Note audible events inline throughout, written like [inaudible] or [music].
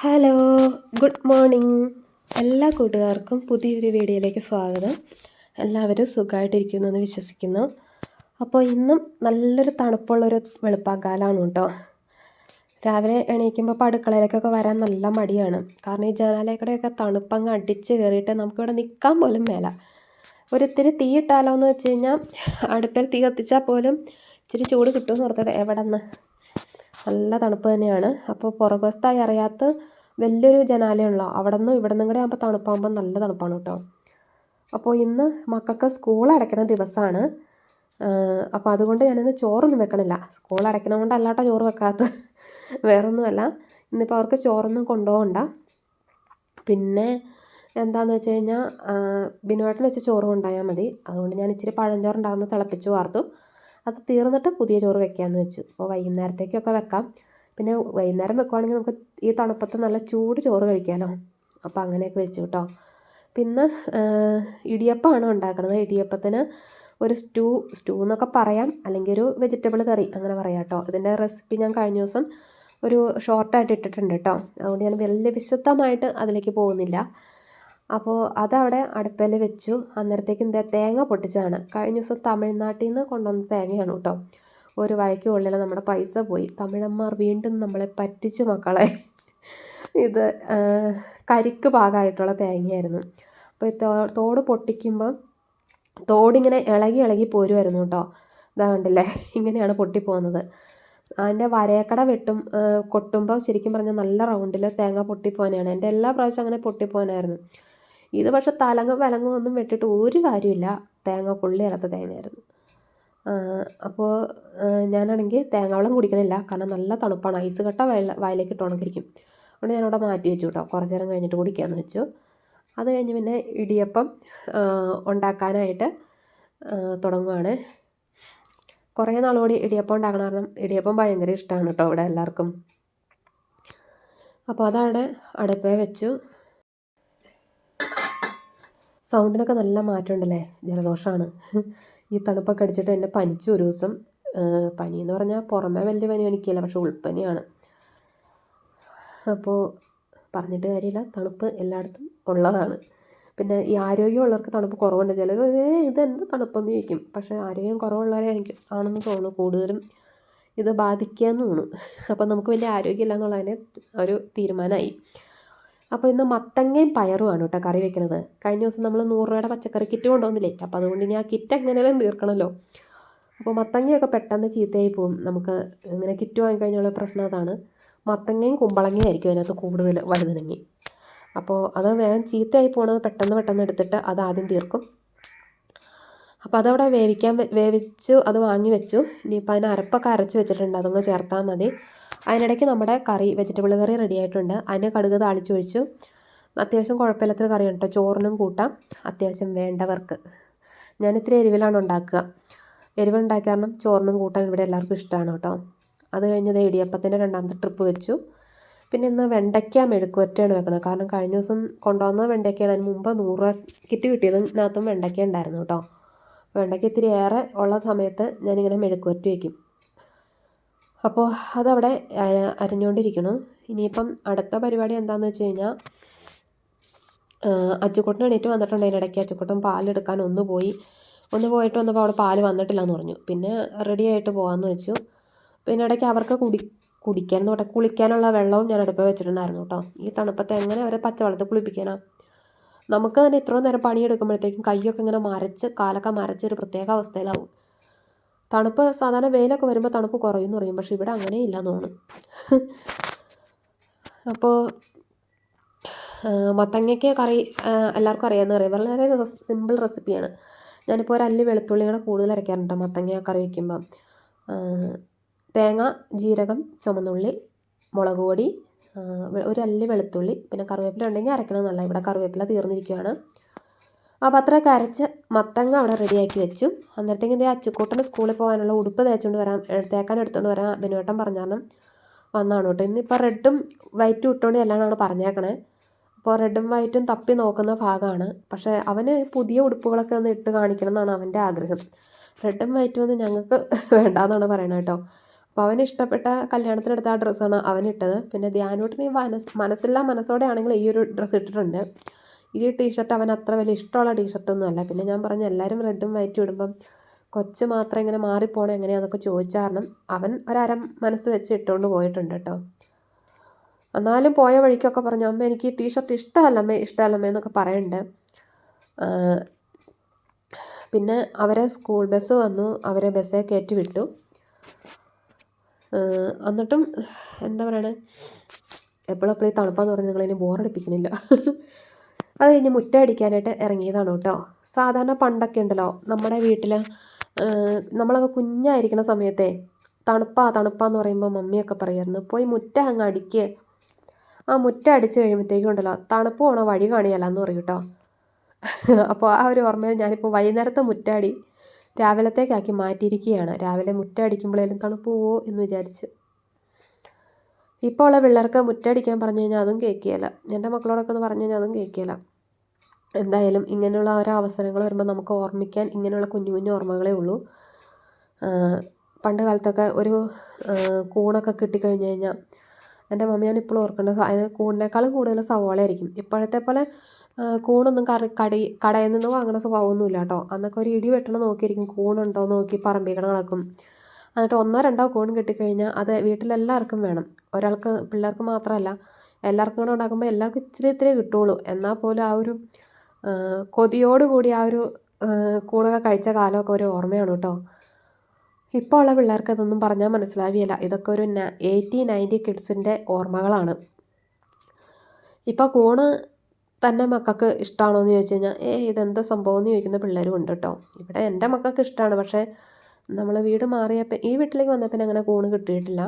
Hello good morning എല്ലാ കൂട്ടുകാർക്കും പുതിയൊരു വീഡിയോയിലേക്ക് സ്വാഗതം. എല്ലാവരും സുഖമായിട്ടിരിക്കുന്നു എന്ന് വിശ്വസിക്കുന്നു. അപ്പോൾ ഇന്നും നല്ലൊരു തണുപ്പുള്ളൊരു വെളുപ്പാക്കാലാണ് കേട്ടോ. രാവിലെ എണീക്കുമ്പോൾ അടുക്കളയിലേക്കൊക്കെ വരാൻ നല്ല മടിയാണ്. കാരണം ഈ ജനാലയക്കടെയൊക്കെ തണുപ്പങ്ങ് അടിച്ച് കയറിയിട്ട് നമുക്കിവിടെ നിൽക്കാൻ പോലും മേല. ഒരിത്തിരി തീ ഇട്ടാലോ എന്ന് വെച്ച് കഴിഞ്ഞാൽ അടുപ്പിൽ തീ കത്തിച്ചാൽ പോലും ഇച്ചിരി ചൂട് കിട്ടുമെന്ന് ഓർത്തോടെ എവിടെ നിന്ന് നല്ല തണുപ്പ് തന്നെയാണ്. അപ്പോൾ പുറകുവശത്തായി അറിയാത്ത വലിയൊരു ജനാലയുള്ള അവിടെ നിന്നും ഇവിടെ നിന്നും കൂടെ ആകുമ്പോൾ തണുപ്പാകുമ്പോൾ നല്ല തണുപ്പാണ് കേട്ടോ. അപ്പോൾ ഇന്ന് മക്കൾക്ക് സ്കൂൾ അടയ്ക്കുന്ന ദിവസമാണ്. അപ്പോൾ അതുകൊണ്ട് ഞാനിന്ന് ചോറൊന്നും വെക്കണില്ല. സ്കൂൾ അടയ്ക്കണ കൊണ്ട് അല്ലാട്ടോ ചോറ് വെക്കാത്ത വേറൊന്നുമല്ല ഇന്നിപ്പോൾ അവർക്ക് ചോറൊന്നും കൊണ്ടുപോകണ്ട. പിന്നെ എന്താണെന്ന് വെച്ച് കഴിഞ്ഞാൽ ബിനുവേട്ടൻ വെച്ച് ചോറ് കൊണ്ടായാൽ മതി. അതുകൊണ്ട് ഞാൻ ഇച്ചിരി പഴഞ്ചോറുണ്ടാകുന്ന തിളപ്പിച്ച് വാർത്തു. അത് തീർന്നിട്ട് പുതിയ ചോറ് വെക്കാമെന്ന് വെച്ചു. അപ്പോൾ വൈകുന്നേരത്തേക്കൊക്കെ വെക്കാം. പിന്നെ വൈകുന്നേരം വെക്കുവാണെങ്കിൽ നമുക്ക് ഈ തണുപ്പത്ത് നല്ല ചൂട് ചോറ് കഴിക്കാമല്ലോ അപ്പോൾ അങ്ങനെയൊക്കെ വെച്ചു കേട്ടോ പിന്നെ ഇടിയപ്പമാണ് ഉണ്ടാക്കുന്നത് ഇടിയപ്പത്തിന് ഒരു സ്റ്റൂ സ്റ്റൂ എന്നൊക്കെ പറയാം. അല്ലെങ്കിൽ ഒരു വെജിറ്റബിൾ കറി അങ്ങനെ പറയാം കേട്ടോ ഇതിന്റെ റെസിപ്പി ഞാൻ കഴിഞ്ഞ ദിവസം ഒരു ഷോർട്ടായിട്ട് ഇട്ടിട്ടുണ്ട് കേട്ടോ അതുകൊണ്ട് ഞാൻ വലിയ വിശദമായിട്ട് അതിലേക്ക് പോകുന്നില്ല. അപ്പോൾ അതവിടെ അടുപ്പിൽ വെച്ചു. അന്നേരത്തേക്ക് എന്താ തേങ്ങ പൊട്ടിച്ചതാണ്. കഴിഞ്ഞ ദിവസം തമിഴ്നാട്ടിൽ നിന്ന് കൊണ്ടുവന്ന തേങ്ങയാണ് കേട്ടോ. ഒരു വായ്ക്ക് ഉള്ളിൽ നമ്മുടെ പൈസ പോയി. തമിഴന്മാർ വീണ്ടും നമ്മളെ പറ്റിച്ചു മക്കളെ. ഇത് കരിക്ക് പാകമായിട്ടുള്ള തേങ്ങയായിരുന്നു. അപ്പോൾ തോട് പൊട്ടിക്കുമ്പം തോടിങ്ങനെ ഇളകി ഇളകി പോരുമായിരുന്നു കേട്ടോ. ഇതാ കണ്ടില്ലേ? ഇങ്ങനെയാണ് പൊട്ടിപ്പോകുന്നത്. അതിന്റെ വരയക്കട വെട്ടും കൊട്ടുമ്പോൾ ശരിക്കും പറഞ്ഞാൽ നല്ല റൗണ്ടിൽ തേങ്ങ പൊട്ടിപ്പോകാനാണ്. എന്റെ എല്ലാ പ്രാവശ്യം അങ്ങനെ പൊട്ടിപ്പോകാനായിരുന്നു. ഇത് പക്ഷെ തലങ്ങും വിലങ്ങും ഒന്നും വെട്ടിട്ട് ഒരു കാര്യമില്ല. തേങ്ങ പുള്ളി അല്ലാത്ത തേങ്ങയായിരുന്നു. അപ്പോൾ ഞാനാണെങ്കിൽ തേങ്ങാവെള്ളം കുടിക്കണില്ല. കാരണം നല്ല തണുപ്പാണ്. ഐസ് കട്ട വെള്ള വായിലേക്ക് ഇട്ട് ഉണക്കിരിക്കും അതുകൊണ്ട് ഞാനവിടെ മാറ്റി വെച്ചു കേട്ടോ. കുറച്ച് നേരം കഴിഞ്ഞിട്ട് കുടിക്കാമെന്ന് വെച്ചു. അത് കഴിഞ്ഞ് പിന്നെ ഇടിയപ്പം ഉണ്ടാക്കാനായിട്ട് തുടങ്ങുകയാണ് കുറേ നാളോടി ഇടിയപ്പം ഉണ്ടാക്കണം. കാരണം ഇടിയപ്പം ഭയങ്കര ഇഷ്ടമാണ് കേട്ടോ ഇവിടെ എല്ലാവർക്കും. അപ്പോൾ അതവിടെ അടുപ്പേ വെച്ചു. സൗണ്ടിനൊക്കെ നല്ല മാറ്റമുണ്ടല്ലേ? ജലദോഷമാണ് ഈ തണുപ്പൊക്കെ അടിച്ചിട്ട് എന്നെ പനിച്ചു ഒരു ദിവസം. പനി എന്ന് പറഞ്ഞാൽ പുറമേ വലിയ പനി എനിക്കില്ല പക്ഷെ ഉൾപ്പനിയാണ്. അപ്പോൾ പറഞ്ഞിട്ട് കാര്യമില്ല. തണുപ്പ് എല്ലായിടത്തും ഉള്ളതാണ്. പിന്നെ ഈ ആരോഗ്യമുള്ളവർക്ക് തണുപ്പ് കുറവുണ്ട്. ചിലർ ഇതെന്ത് തണുപ്പെന്ന് ചോദിക്കും. പക്ഷേ ആരോഗ്യം കുറവുള്ളവരെ എനിക്ക് ആണെന്ന് തോന്നുന്നു കൂടുതലും. ഇത് ബാധിക്കുക എന്ന് തോന്നുന്നു. അപ്പോൾ നമുക്ക് വലിയ ആരോഗ്യമില്ല എന്നുള്ളതിനെ ഒരു തീരുമാനമായി. അപ്പോൾ ഇന്ന് മത്തങ്ങയും പയറുമാണ് കേട്ടോ കറി വെക്കുന്നത് കഴിഞ്ഞ ദിവസം നമ്മൾ നൂറ് രൂപയുടെ പച്ചക്കറി കിറ്റ് കൊണ്ടുവന്നില്ലേ? അപ്പോൾ അതുകൊണ്ട് ആ കിറ്റ് എങ്ങനെയാലും തീർക്കണമല്ലോ അപ്പോൾ മത്തങ്ങയൊക്കെ പെട്ടെന്ന് ചീത്തയായി പോകും നമുക്ക് ഇങ്ങനെ കിറ്റ് വാങ്ങിക്കഴിഞ്ഞുള്ള പ്രശ്നം അതാണ്. മത്തങ്ങയും കുമ്പളങ്ങയും ആയിരിക്കും അതിനകത്ത് കൂടുതൽ വഴുതനങ്ങി അപ്പോൾ അത് വേഗം ചീത്തയായി പോണത് പെട്ടെന്ന് പെട്ടെന്ന് എടുത്തിട്ട് അത് ആദ്യം തീർക്കും. അപ്പോൾ അതവിടെ വേവിക്കാൻ വേവിച്ചു അത് വാങ്ങി വെച്ചു. ഇനിയിപ്പോൾ അതിന് അരപ്പൊക്കെ അരച്ച് വെച്ചിട്ടുണ്ട്. അതങ്ങ് ചേർത്താൽ മതി. അതിനിടയ്ക്ക് നമ്മുടെ കറി വെജിറ്റബിൾ കറി റെഡി ആയിട്ടുണ്ട്. അതിന് കടുക് താളിച്ച് ഒഴിച്ചു അത്യാവശ്യം കുഴപ്പമില്ലാത്ത കറിയാണ് കേട്ടോ. ചോറിനും കൂട്ടാം. അത്യാവശ്യം വേണ്ടവർക്ക്. ഞാൻ ഇത്തിരി എരിവിലാണ് ഉണ്ടാക്കുക. എരിവുണ്ടാക്കിയ കാരണം ചോറിനും കൂട്ടാൻ ഇവിടെ എല്ലാവർക്കും ഇഷ്ടമാണ് കേട്ടോ. അത് കഴിഞ്ഞത് ഇടിയപ്പത്തിന്റെ രണ്ടാമത്തെ ട്രിപ്പ് വെച്ചു. പിന്നെ ഇന്ന് വെണ്ടയ്ക്ക മെഴുക്കുവറ്റയാണ് വെക്കുന്നത് കാരണം കഴിഞ്ഞ ദിവസം കൊണ്ടുവന്ന വെണ്ടയ്ക്കയാണ്. അതിന് മുമ്പ് നൂറ് കിറ്റ് കിട്ടിയതിനകത്തും വെണ്ടയ്ക്ക ഉണ്ടായിരുന്നു കേട്ടോ. വെണ്ടയ്ക്ക ഇത്തിരി ഏറെ ഉള്ള സമയത്ത് ഞാനിങ്ങനെ മെഴുക്കുവറ്റ വയ്ക്കും അപ്പോൾ അതവിടെ അരഞ്ഞുകൊണ്ടിരിക്കണം ഇനിയിപ്പം അടുത്ത പരിപാടി എന്താണെന്ന് വെച്ച് കഴിഞ്ഞാൽ അച്ചുക്കുട്ടൻ എണീറ്റ് വന്നിട്ടുണ്ട് അതിനിടയ്ക്ക് അച്ചുക്കുട്ടൻ പാലെടുക്കാൻ ഒന്ന് പോയി. ഒന്ന് പോയിട്ട് വന്നപ്പോൾ അവിടെ പാൽ വന്നിട്ടില്ല എന്ന് പറഞ്ഞു. പിന്നെ റെഡി ആയിട്ട് പോകാമെന്ന് വെച്ചു. പിന്നെ ഇടയ്ക്ക് അവർക്ക് കുടി കുടിക്കാൻ എന്ന് പറഞ്ഞാൽ കുളിക്കാനുള്ള വെള്ളവും ഞാൻ അടുപ്പ് വെച്ചിട്ടുണ്ടായിരുന്നു കേട്ടോ ഈ തണുപ്പത്തെ എങ്ങനെ അവരെ പച്ചവെള്ളത്തിൽ കുളിപ്പിക്കാനാ? നമുക്ക് തന്നെ ഇത്രയും നേരം പണിയെടുക്കുമ്പോഴത്തേക്കും കൈയൊക്കെ ഇങ്ങനെ മരച്ച് കാലൊക്കെ മരച്ച് ഒരു പ്രത്യേക അവസ്ഥയിലാവും. തണുപ്പ് സാധാരണ വെയിലൊക്കെ വരുമ്പോൾ തണുപ്പ് കുറയും എന്ന് പറയും. പക്ഷെ ഇവിടെ അങ്ങനെ ഇല്ല എന്നാണ് അപ്പോൾ മത്തങ്ങയ്ക്ക് കറി എല്ലാവർക്കും അറിയാമെന്ന് പറയും വളരെ സിമ്പിൾ റെസിപ്പിയാണ് ഞാനിപ്പോൾ ഒരു അല്ലി വെളുത്തുള്ളികളെ കൂടുതൽ അരയ്ക്കാറുണ്ട് മത്തങ്ങ കറി വയ്ക്കുമ്പം തേങ്ങ ജീരകം ചുമന്നുള്ളി മുളക് പൊടി ഒരു അല്ലി വെളുത്തുള്ളി പിന്നെ കറിവേപ്പില ഉണ്ടെങ്കിൽ അരയ്ക്കണം നല്ല ഇവിടെ കറിവേപ്പില തീർന്നിരിക്കുകയാണ് അപ്പോൾ അത്രയൊക്കെ അരച്ച് മത്തങ്ങ അവിടെ റെഡിയാക്കി വെച്ചു. അന്നേരത്തേക്ക് ഇതേ അച്ചുക്കൂട്ടന് സ്കൂളിൽ പോകാനുള്ള ഉടുപ്പ് തേച്ചുകൊണ്ട് വരാൻ തേക്കാൻ എടുത്തുകൊണ്ട് വരാൻ ബിനുവേട്ടൻ പറഞ്ഞ കാരണം വന്നതാണ് കേട്ടോ. ഇന്നിപ്പോൾ റെഡും വൈറ്റും ഇട്ടുകൊണ്ട് എല്ലാമാണ് പറഞ്ഞേക്കണേ. അപ്പോൾ റെഡും വൈറ്റും തപ്പി നോക്കുന്ന ഭാഗമാണ്. പക്ഷേ അവന് പുതിയ ഉടുപ്പുകളൊക്കെ ഒന്ന് ഇട്ട് കാണിക്കണം എന്നാണ് അവന്റെ ആഗ്രഹം. റെഡും വൈറ്റും ഒന്നും ഞങ്ങൾക്ക് [laughs] വേണ്ടാന്നാണ് പറയണത് കേട്ടോ. അപ്പോൾ അവന് ഇഷ്ടപ്പെട്ട കല്യാണത്തിനെടുത്ത ആ ഡ്രസ്സാണ് അവനിട്ടത് പിന്നെ ധ്യാനൂട്ടിന് മനസ് മനസ്സില്ല മനസ്സോടെ ആണെങ്കിൽ ഈ ഒരു ഡ്രസ്സ് ഇട്ടിട്ടുണ്ട്. ഈ ടീഷർട്ട് അവൻ അത്ര വലിയ ഇഷ്ടമുള്ള ടീഷർട്ടൊന്നും അല്ല. പിന്നെ ഞാൻ പറഞ്ഞു എല്ലാവരും റെഡും വൈറ്റും ഇടുമ്പം കൊച്ച് മാത്രം ഇങ്ങനെ മാറിപ്പോണേ എങ്ങനെയാണെന്നൊക്കെ ചോദിച്ച കാരണം അവൻ ഒരര മനസ്സ് വെച്ച് ഇട്ടുകൊണ്ട് പോയിട്ടുണ്ട് കേട്ടോ. എന്നാലും പോയ വഴിക്കൊക്കെ പറഞ്ഞു അമ്മ എനിക്ക് ഈ ടീഷർട്ട് ഇഷ്ടമല്ലമ്മേ ഇഷ്ടമല്ലമ്മേ എന്നൊക്കെ പറയുന്നുണ്ട് പിന്നെ അവരെ സ്കൂൾ ബസ് വന്നു അവരെ ബസ്സേ കയറ്റി വിട്ടു. എന്നിട്ടും എന്താ പറയണേ? എപ്പോഴും ഈ തണുപ്പാന്ന് പറഞ്ഞ് നിങ്ങളിനി ബോറടിപ്പിക്കണില്ല അത് കഴിഞ്ഞ് മുറ്റ അടിക്കാനായിട്ട് ഇറങ്ങിയതാണ് കേട്ടോ. സാധാരണ പണ്ടൊക്കെ ഉണ്ടല്ലോ നമ്മുടെ വീട്ടിൽ നമ്മളൊക്കെ കുഞ്ഞായിരിക്കുന്ന സമയത്തെ തണുപ്പാ തണുപ്പാന്ന് പറയുമ്പോൾ മമ്മിയൊക്കെ പറയുമായിരുന്നു പോയി മുറ്റ അങ്ങ് അടിക്കുക ആ മുറ്റ അടിച്ച് കഴിയുമ്പോഴത്തേക്കും ഉണ്ടല്ലോ തണുപ്പ് പോണ വഴി കാണിയല്ല എന്ന് പറയും കേട്ടോ. അപ്പോൾ ആ ഒരു ഓർമ്മയിൽ ഞാനിപ്പോൾ വൈകുന്നേരത്തെ മുറ്റാടി രാവിലത്തേക്കാക്കി മാറ്റിയിരിക്കുകയാണ്. രാവിലെ മുറ്റ അടിക്കുമ്പോഴേലും തണുപ്പ് പോവോ എന്ന് വിചാരിച്ച്. ഇപ്പോൾ ഉള്ള പിള്ളേർക്ക് മുറ്റടിക്കാൻ പറഞ്ഞു കഴിഞ്ഞാൽ അതും കേൾക്കുകയില്ല. എന്റെ മക്കളോടൊക്കെ ഒന്ന് പറഞ്ഞു കഴിഞ്ഞാൽ അതും കേൾക്കുകയില്ല. എന്തായാലും ഇങ്ങനെയുള്ള ഓരോ അവസരങ്ങൾ വരുമ്പോൾ നമുക്ക് ഓർമ്മിക്കാൻ ഇങ്ങനെയുള്ള കുഞ്ഞു കുഞ്ഞു ഓർമ്മകളേ ഉള്ളൂ. പണ്ട് കാലത്തൊക്കെ ഒരു കൂണൊക്കെ കിട്ടിക്കഴിഞ്ഞ് കഴിഞ്ഞാൽ എന്റെ മമ്മി ഞാൻ ഇപ്പോൾ ഓർക്കേണ്ട അതിന് കൂണിനേക്കാളും കൂടുതൽ സവോളയായിരിക്കും ഇപ്പോഴത്തെ പോലെ കൂണൊന്നും കറി കടി കടയിൽ നിന്ന് വാങ്ങണ സ്വഭാവമൊന്നുമില്ല കേട്ടോ. അന്നൊക്കെ ഒരു ഇടി വെട്ടണം നോക്കിയിരിക്കും കൂണുണ്ടോ നോക്കി പറമ്പിക്കണ കിടക്കും. എന്നിട്ട് ഒന്നോ രണ്ടോ കൂൺ കിട്ടിക്കഴിഞ്ഞാൽ അത് വീട്ടിലെല്ലാവർക്കും വേണം. ഒരാൾക്ക് പിള്ളേർക്ക് മാത്രമല്ല എല്ലാവർക്കും കൂടെ ഉണ്ടാക്കുമ്പോൾ എല്ലാവർക്കും ഇച്ചിരി ഇത്തിരി കിട്ടുള്ളൂ. എന്നാൽ പോലും ആ ഒരു കൊതിയോട് കൂടി ആ ഒരു കൂണൊക്കെ കഴിച്ച കാലമൊക്കെ ഒരു ഓർമ്മയാണ് കേട്ടോ. ഇപ്പോൾ ഉള്ള പിള്ളേർക്ക് അതൊന്നും പറഞ്ഞാൽ മനസ്സിലാവില്ല. ഇതൊക്കെ ഒരു എയ്റ്റി നയന്റി കിഡ്സിന്റെ ഓർമ്മകളാണ്. ഇപ്പോൾ കൂണ് തന്നെ മക്കൾക്ക് ഇഷ്ടമാണോ എന്ന് ചോദിച്ചു കഴിഞ്ഞാൽ ഏ ഇതെന്താ സംഭവം എന്ന് ചോദിക്കുന്ന പിള്ളേരും ഉണ്ട് കേട്ടോ. ഇവിടെ എന്റെ മക്കൾക്ക് ഇഷ്ടമാണ് പക്ഷേ നമ്മൾ വീട് മാറിയപ്പോൾ ഈ വീട്ടിലേക്ക് വന്നപ്പോൾ അങ്ങനെ കൂണ് കിട്ടിയിട്ടില്ല.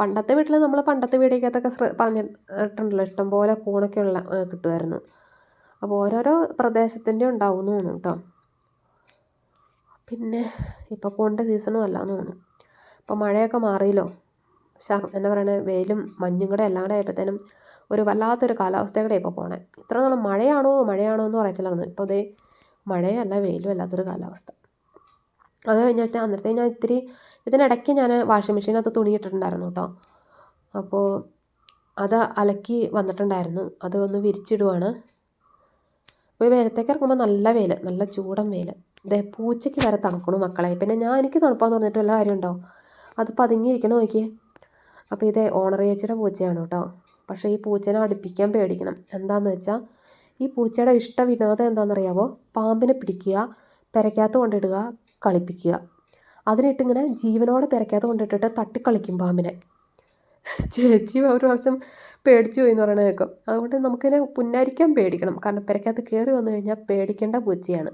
പണ്ടത്തെ വീട്ടിൽ നമ്മൾ പണ്ടത്തെ വീടേക്കകത്തൊക്കെ ശ്ര പറഞ്ഞിട്ടുണ്ടല്ലോ ഇഷ്ടംപോലെ കൂണൊക്കെ ഉള്ള കിട്ടുമായിരുന്നു അപ്പോൾ ഓരോരോ പ്രദേശത്തിന്റെ ഉണ്ടാവും തോന്നുന്നു കേട്ടോ. പിന്നെ ഇപ്പോൾ കൂണിന്റെ സീസണും അല്ല എന്ന് തോന്നുന്നു. ഇപ്പോൾ മഴയൊക്കെ മാറിയല്ലോ. ശർ എന്താ പറയണേ വെയിലും മഞ്ഞും കൂടെ എല്ലാം കൂടെ ആയപ്പോഴത്തേനും ഒരു വല്ലാത്തൊരു കാലാവസ്ഥയുടെ ഇപ്പോൾ പോണേ. ഇത്ര നാളും മഴയാണോ മഴയാണോ എന്ന് പറയത്തില്ലായിരുന്നു. ഇപ്പോൾ അതേ മഴയല്ല വെയിലും അല്ലാത്തൊരു കാലാവസ്ഥ. അത് കഴിഞ്ഞിട്ട് അന്നത്തെ ഞാൻ ഇത്തിരി ഇതിനിടയ്ക്ക് ഞാൻ വാഷിംഗ് മെഷീനകത്ത് തുണി ഇട്ടിട്ടുണ്ടായിരുന്നു കേട്ടോ. അപ്പോൾ അത് അലക്കി വന്നിട്ടുണ്ടായിരുന്നു. അത് ഒന്ന് വിരിച്ചിടുവാണ്. അപ്പോൾ ഈ വെയിലത്തേക്ക് ഇറക്കുമ്പോൾ നല്ല വെയിൽ നല്ല ചൂടൻ വെയിൽ ഇതേ പൂച്ചയ്ക്ക് വരെ തണുക്കണു മക്കളെ. പിന്നെ ഞാൻ എനിക്ക് തണുപ്പാന്ന് പറഞ്ഞിട്ട് വല്ല കാര്യമുണ്ടോ? അത് പതുങ്ങിയിരിക്കണം നോക്കിയേ. അപ്പോൾ ഇതേ ഓണറിയച്ചിയുടെ പൂച്ചയാണ് കേട്ടോ. പക്ഷേ ഈ പൂച്ചനെ അടുപ്പിക്കാൻ പേടിക്കണം. എന്താണെന്ന് വെച്ചാൽ ഈ പൂച്ചയുടെ ഇഷ്ട വിനോദം എന്താണെന്നറിയാമോ പാമ്പിനെ പിടിക്കുക പെരയ്ക്കകത്ത് കൊണ്ടിടുക കളിപ്പിക്കുക. അതിനിട്ടിങ്ങനെ ജീവനോടെ പെരയ്ക്കകത്ത് കൊണ്ടിട്ടിട്ട് തട്ടിക്കളിക്കും പാമ്പിനെ. ചേച്ചി ഒരു പ്രാവശ്യം പേടിച്ചു പോയി എന്ന് പറയണ കേൾക്കും. അതുകൊണ്ട് നമുക്കിതിനെ പുന്നാരിക്കാൻ പേടിക്കണം. കാരണം പെരയ്ക്കകത്ത് കയറി വന്നു കഴിഞ്ഞാൽ പേടിക്കേണ്ട പൂച്ചയാണ്.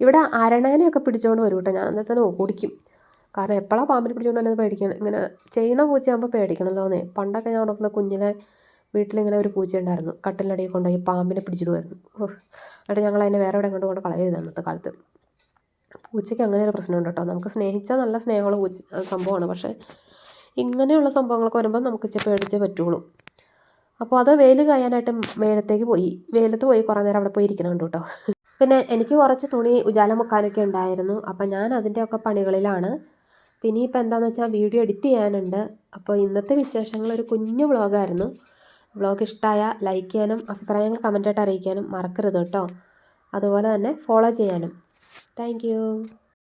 ഇവിടെ അരണേനെയൊക്കെ പിടിച്ചുകൊണ്ട് വരും കേട്ടോ. ഞാൻ അന്നേരത്തന്നെ ഓടിക്കും. കാരണം എപ്പോഴാണ് പാമ്പിനെ പിടിച്ചുകൊണ്ട് തന്നെ പേടിക്കണം ഇങ്ങനെ ചെയ്യണ പൂച്ചയാകുമ്പോൾ പേടിക്കണമല്ലോ എന്നേ. പണ്ടൊക്കെ ഞാൻ ഓർക്കുന്ന കുഞ്ഞിലെ വീട്ടിലിങ്ങനെ ഒരു പൂച്ച ഉണ്ടായിരുന്നു. കട്ടിലടിയിൽ കൊണ്ടുപോയി പാമ്പിനെ പിടിച്ചിടുമായിരുന്നു എന്നിട്ട് ഞങ്ങൾ അതിനെ വേറെ എവിടെ കൊണ്ട് കളയരുത് അന്നത്തെ കാലത്ത്. പൂച്ചയ്ക്ക് അങ്ങനെ ഒരു പ്രശ്നമുണ്ട് കേട്ടോ. നമുക്ക് സ്നേഹിച്ചാൽ നല്ല സ്നേഹമുള്ള പൂച്ച സംഭവമാണ്. പക്ഷേ ഇങ്ങനെയുള്ള സംഭവങ്ങളൊക്കെ വരുമ്പോൾ നമുക്ക് ഇച്ചിരി പേടിച്ചേ പറ്റുള്ളൂ. അപ്പോൾ അത് വെയിൽ കായാനായിട്ട് വെയിലത്തേക്ക് പോയി. വെയിലത്ത് പോയി കുറേ നേരം അവിടെ പോയി ഇരിക്കണം കേട്ടോ. പിന്നെ എനിക്ക് കുറച്ച് തുണി ഉജാല മുക്കാനൊക്കെ ഉണ്ടായിരുന്നു. അപ്പം ഞാൻ അതിന്റെയൊക്കെ പണികളിലാണ്. പിന്നെ ഇപ്പോൾ എന്താണെന്ന് വെച്ചാൽ വീഡിയോ എഡിറ്റ് ചെയ്യാനുണ്ട്. അപ്പോൾ ഇന്നത്തെ വിശേഷങ്ങൾ ഒരു കുഞ്ഞു വ്ളോഗായിരുന്നു. വ്ളോഗ് ഇഷ്ടമായ ലൈക്ക് ചെയ്യാനും അഭിപ്രായങ്ങൾ കമന്റായിട്ട് അറിയിക്കാനും മറക്കരുത് കേട്ടോ. അതുപോലെ തന്നെ ഫോളോ ചെയ്യാനും. താങ്ക്